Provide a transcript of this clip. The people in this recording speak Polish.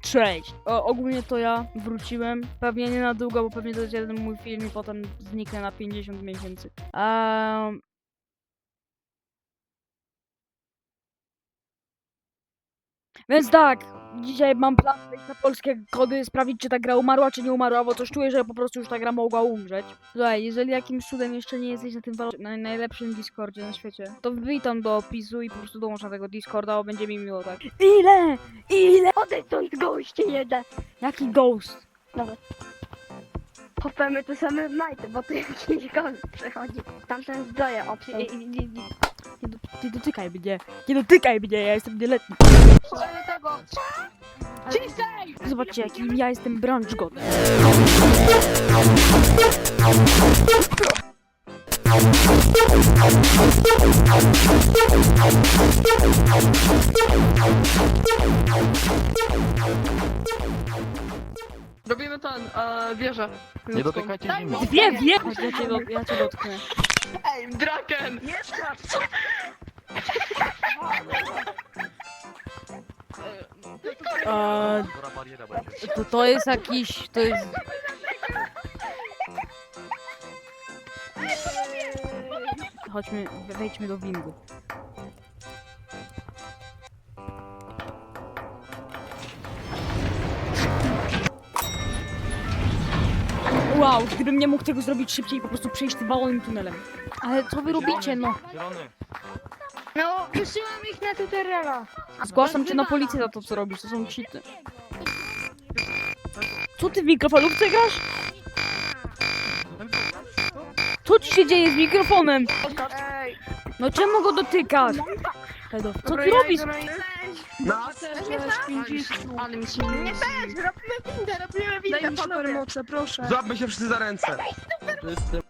Cześć. O, ogólnie to ja wróciłem. Pewnie nie na długo, bo pewnie to jest jeden mój film i potem zniknę na 50 miesięcy. Um, Więc tak, dzisiaj mam plan wejść na polskie kody, sprawdzić czy ta gra umarła, czy nie umarła, bo coś czuję, że po prostu już ta gra mogła umrzeć. Słuchaj, jeżeli jakimś cudem jeszcze nie jesteś na tym na najlepszym Discordzie na świecie, to wbij tam do opisu i po prostu dołącz na tego Discorda, bo będzie mi miło, tak? Ile? Ile? Odejdź stąd goście jeden. Jaki ghost? Kopemy te same majty, bo tu jakiś gość przychodzi. Tamten zbroję Nie, obciął. nie, nie, nie, nie, do, nie dotykaj mnie, nie dotykaj mnie, ja jestem nieletni. Zobaczcie, jakim ja jestem branch god. Robimy ten, e, wieżę. Nie dotykajcie zimno. Wie, wie! Chodź, ja cię, do, ja cię dotknę. Ej, Draken! Dobra bariera będzie. to, to jest jakiś, to jest... Chodźmy, wejdźmy do windy. Wow, gdybym nie mógł tego zrobić szybciej, po prostu przejść tym balonym tunelem. Ale co wy robicie, no? Zielony. No, wysyłam ich na tutoriala. Zgłaszam cię na policję za to, co robisz, to są cheaty. Co ty w mikrofalówce grasz? Co ci się dzieje z mikrofonem? Ej, No czemu go dotykasz? Pedo, co ty robisz? No, ale mi się nie Nie też, robimy windę, robimy windę, Daj mi panowie. supermoce, proszę. Złapmy się wszyscy za ręce. Wszyscy